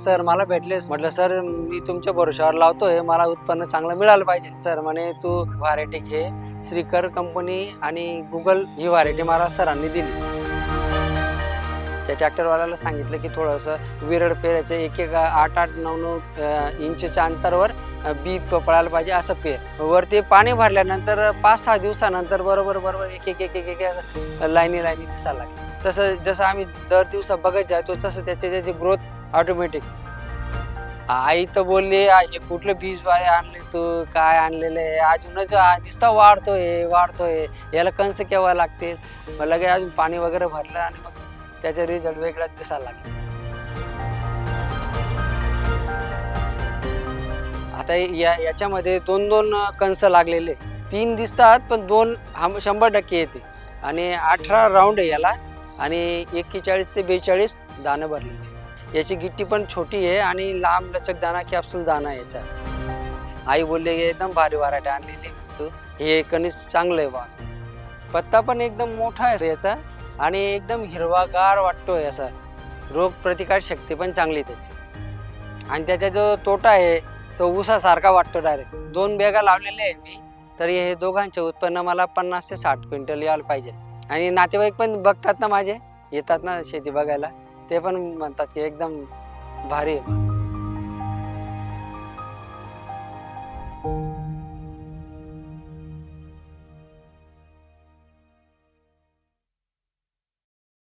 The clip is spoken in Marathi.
सर मला भेटले म्हटलं सर मी तुमच्या भरोशावर लावतोय. मला उत्पन्न चांगलं मिळालं पाहिजे. सर म्हणे तू व्हरायटी घे. श्रीकर कंपनी आणि गुगल ही व्हरायटी मला सरांनी दिली. त्या ट्रॅक्टरवाल्याला सांगितलं की थोडंसं विरळ पेरायचं एक एक आठ आठ नऊ नऊ इंचच्या अंतरावर बी पळायला पाहिजे असं पेर वरती पाणी भरल्यानंतर पाच सहा दिवसानंतर बरोबर बरोबर एक एक एक एक एक असं लाईनी लाईनी दिसायला लागली. तसं जसं आम्ही दर दिवसा बघत जायचो तसं त्याचे त्याची ग्रोथ ऑटोमॅटिक आई तर बोलली आई हे कुठलं बीज वाले आणले तू? काय आणलेलं आहे? अजूनच दिसता वाढतोय वाढतोय. याला कंस केव्हा लागतील? मग लगे अजून पाणी वगैरे भरलं आणि मग त्याचा रिझल्ट वेगळाच दिसायला लागला. आता या याच्यामध्ये दोन दोन कंस लागलेले. तीन दिसतात पण दोन हम शंभर टक्के येते. आणि अठरा राऊंड आहे याला. आणि एक्केचाळीस ते बेचाळीस दाणं भरलेले याची गिट्टी पण छोटी आहे आणि लांब लचक दाना कॅप्सूल दाना याचा. आई बोलले एकदम भारी वराटे आणलेली हे कणीस चांगलं आहे वास. पत्ता पण एकदम मोठा आहे याचा. आणि एकदम हिरवागार वाटतोय असा. रोगप्रतिकार शक्ती पण चांगली त्याची. आणि त्याचा जो तोटा आहे तो ऊसासारखा वाटतो डायरेक्ट दोन बॅगा लावलेले आहे मी तरी हे दोघांचे उत्पन्न मला पन्नास ते साठ क्विंटल यायला पाहिजे. आणि नातेवाईक पण बघतात ना माझे येतात ना शेती बघायला. ते पण म्हणतात की एकदम भारी आहे